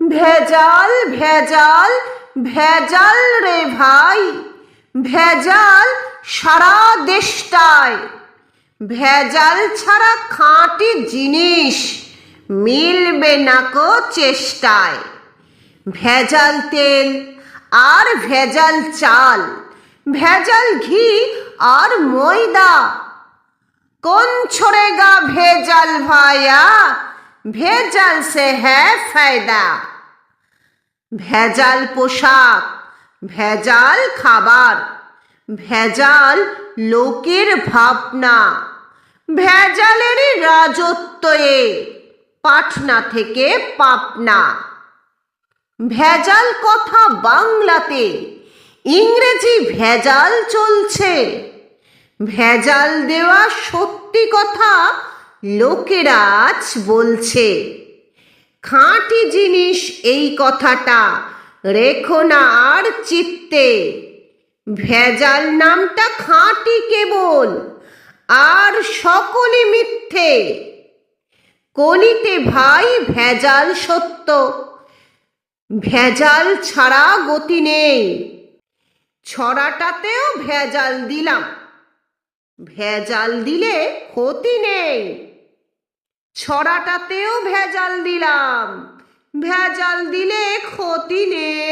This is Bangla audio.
ভেজাল ভেজাল ভেজাল রে ভাই, ভেজাল সারা দেশটায়। ভেজাল ছাড়া খাঁটি জিনিস মিলবে না কো চেষ্টায়। ভেজাল তেল আর ভেজাল চাল, ভেজাল ঘি আর ময়দা। কোন ছোড়েগা ভেজাল ভাইয়া ভেজাল সে হ্যাঁ ফায়দা। ভেজাল পোশাক, ভেজাল খাবার, ভেজাল লোকের ভাবনা, ভেজালেরই রাজত্ব এ পাটনা থেকে পাপনা ভেজাল কথা বাংলাতে, ইংরেজি ভেজাল চলছে। ভেজাল দেওয়া সত্যি কথা লোকেরা আজ বলছে। খাঁটি জিনিস এই কথাটা। রেখো না আর চিত্তে। ভেজাল নামটা খাঁটি কেবল, আর সকলে মিথ্যে। কলিতে ভাই, ভেজাল সত্য। ভেজাল ছাড়া গতি নেই। ছড়াটাতেও ভেজাল দিলাম। ভেজাল দিলে ক্ষতি নেই। ছড়াটাতেও ভেজাল দিলাম। ভেজাল দিলে ক্ষতি নেই।